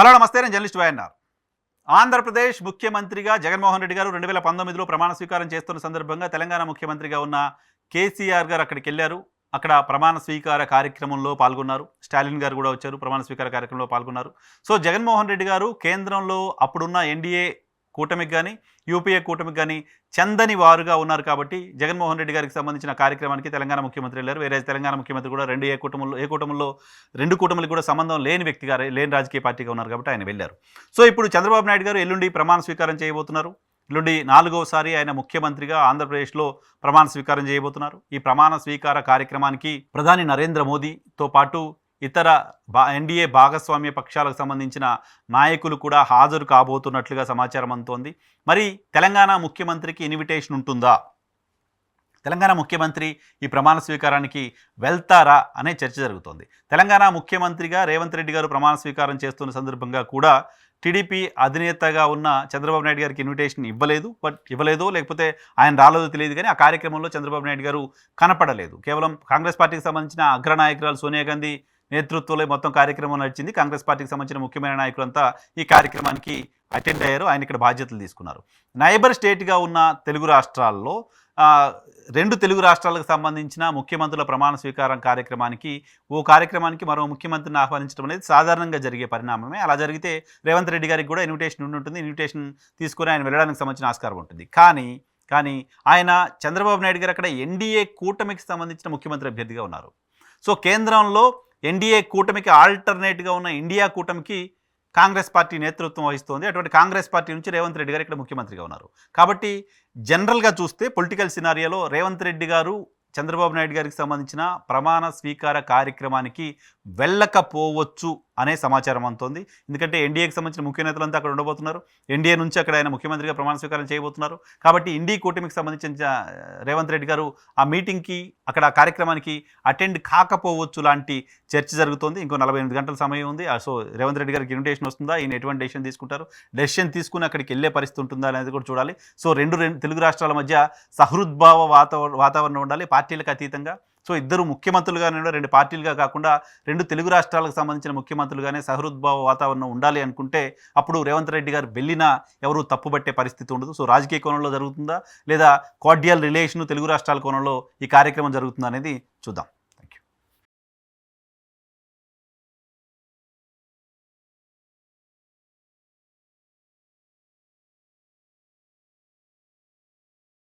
Hello నమస్తే నేను journalist YNR Andhra Pradesh ముఖ్యమంత్రిగా జగన్మోహన్ రెడ్డి గారు రెండు వేల పంతొమ్మిదిలో ప్రమాణ స్వీకారం చేస్తున్న సందర్భంగా తెలంగాణ ముఖ్యమంత్రిగా ఉన్న కేసీఆర్ గారు అక్కడికి వెళ్ళారు. అక్కడ ప్రమాణ స్వీకార కార్యక్రమంలో పాల్గొన్నారు. స్టాలిన్ గారు కూడా వచ్చారు ప్రమాణ స్వీకార కార్యక్రమంలో పాల్గొన్నారు. సో జగన్మోహన్ రెడ్డి గారు కేంద్రంలో అప్పుడున్న ఎన్డీఏ కూటమికి కానీ యూపీఏ కూటమికి కానీ చందని వారుగా ఉన్నారు కాబట్టి జగన్మోహన్ రెడ్డి గారికి సంబంధించిన కార్యక్రమానికి తెలంగాణ ముఖ్యమంత్రి వెళ్ళారు వేరే తెలంగాణ ముఖ్యమంత్రి కూడా రెండు ఏ కూటములు ఏ కుటుంబంలో రెండు కూటములకు కూడా సంబంధం లేని వ్యక్తిగా లేని రాజకీయ పార్టీగా ఉన్నారు కాబట్టి ఆయన వెళ్ళారు. సో ఇప్పుడు చంద్రబాబు నాయుడు గారు ఎల్లుండి ప్రమాణ స్వీకారం చేయబోతున్నారు. ఎల్లుండి నాలుగోసారి ఆయన ముఖ్యమంత్రిగా ఆంధ్రప్రదేశ్లో ప్రమాణ స్వీకారం చేయబోతున్నారు. ఈ ప్రమాణ స్వీకార కార్యక్రమానికి ప్రధాని నరేంద్ర మోదీతో పాటు ఇతర బా ఎన్డీఏ భాగస్వామ్య పక్షాలకు సంబంధించిన నాయకులు కూడా హాజరు కాబోతున్నట్లుగా సమాచారం అందుతోంది. మరి తెలంగాణ ముఖ్యమంత్రికి ఇన్విటేషన్ ఉంటుందా? తెలంగాణ ముఖ్యమంత్రి ఈ ప్రమాణ స్వీకారానికి వెళ్తారా అనే చర్చ జరుగుతోంది. తెలంగాణ ముఖ్యమంత్రిగా రేవంత్ రెడ్డి గారు ప్రమాణ స్వీకారం చేస్తున్న సందర్భంగా కూడా టీడీపీ అధినేతగా ఉన్న చంద్రబాబు నాయుడు గారికి ఇన్విటేషన్ ఇవ్వలేదు. బట్ ఇవ్వలేదో లేకపోతే ఆయన రాలేదో తెలియదు కానీ ఆ కార్యక్రమంలో చంద్రబాబు నాయుడు గారు కనపడలేదు. కేవలం కాంగ్రెస్ పార్టీకి సంబంధించిన అగ్రనాయకురాలు సోనియా గాంధీ నేతృత్వంలో మొత్తం కార్యక్రమం నడిచింది. కాంగ్రెస్ పార్టీకి సంబంధించిన ముఖ్యమైన నాయకులంతా ఈ కార్యక్రమానికి అటెండ్ అయ్యారు. ఆయన ఇక్కడ బాధ్యతలు తీసుకున్నారు. నైబర్ స్టేట్గా ఉన్న తెలుగు రాష్ట్రాల్లో రెండు తెలుగు రాష్ట్రాలకు సంబంధించిన ముఖ్యమంత్రుల ప్రమాణ స్వీకారం కార్యక్రమానికి ఓ కార్యక్రమానికి మరో ముఖ్యమంత్రిని ఆహ్వానించడం అనేది సాధారణంగా జరిగే పరిణామమే. అలా జరిగితే రేవంత్ రెడ్డి గారికి కూడా ఇన్విటేషన్ ఉంటుంది ఇన్విటేషన్ తీసుకుని ఆయన వెళ్ళడానికి సంబంధించిన ఆస్కారం ఉంటుంది. కానీ కానీ ఆయన చంద్రబాబు నాయుడు గారు అక్కడ ఎన్డీఏ కూటమికి సంబంధించిన ముఖ్యమంత్రి అభ్యర్థిగా ఉన్నారు. సో కేంద్రంలో ఎన్డీఏ కూటమికి ఆల్టర్నేట్గా ఉన్న ఇండియా కూటమికి కాంగ్రెస్ పార్టీ నేతృత్వం వహిస్తోంది. అటువంటి కాంగ్రెస్ పార్టీ నుంచి రేవంత్ రెడ్డి గారు ఇక్కడ ముఖ్యమంత్రిగా ఉన్నారు. కాబట్టి జనరల్గా చూస్తే పొలిటికల్ సినారియోలో రేవంత్ రెడ్డి గారు చంద్రబాబు నాయుడు గారికి సంబంధించిన ప్రమాణ స్వీకార కార్యక్రమానికి వెళ్ళకపోవచ్చు. అనే సమాచారం అందుతోంది. ఎందుకంటే ఎన్డీఏకి సంబంధించిన ముఖ్య నేతలంతా అక్కడ ఉండబోతున్నారు. ఎన్డీఏ నుంచి అక్కడ ఆయన ముఖ్యమంత్రిగా ప్రమాణ స్వీకారం చేయబోతున్నారు. కాబట్టి ఇండీ కూటమికి సంబంధించిన రేవంత్ రెడ్డి గారు ఆ మీటింగ్కి అక్కడ ఆ కార్యక్రమానికి అటెండ్ కాకపోవచ్చు లాంటి చర్చ జరుగుతోంది. ఇంకో నలభై ఎనిమిది గంటల సమయం ఉంది. ఆ సో రేవంత్ రెడ్డి గారికి ఇన్విటేషన్ వస్తుందా? ఈయన ఎటువంటి డెసిషన్ తీసుకుంటారు? డెసిషన్ తీసుకుని అక్కడికి వెళ్ళే పరిస్థితి ఉంటుందా అనేది కూడా చూడాలి. సో రెండు రెండు తెలుగు రాష్ట్రాల మధ్య సహృద్భావ వాతావరణం ఉండాలి. పార్టీలకు అతీతంగా సో ఇద్దరు ముఖ్యమంత్రులుగానే రెండు పార్టీలుగా కాకుండా రెండు తెలుగు రాష్ట్రాలకు సంబంధించిన ముఖ్యమంత్రులుగానే సహృద్భావ వాతావరణం ఉండాలి అనుకుంటే అప్పుడు రేవంత్ రెడ్డి గారు వెళ్ళినా ఎవరు తప్పుబట్టే పరిస్థితి ఉండదు. సో రాజకీయ కోణంలో జరుగుతుందా? లేదా కార్డియల్ రిలేషన్ తెలుగు రాష్ట్రాల కోణంలో ఈ కార్యక్రమం జరుగుతుందా అనేది చూద్దాం.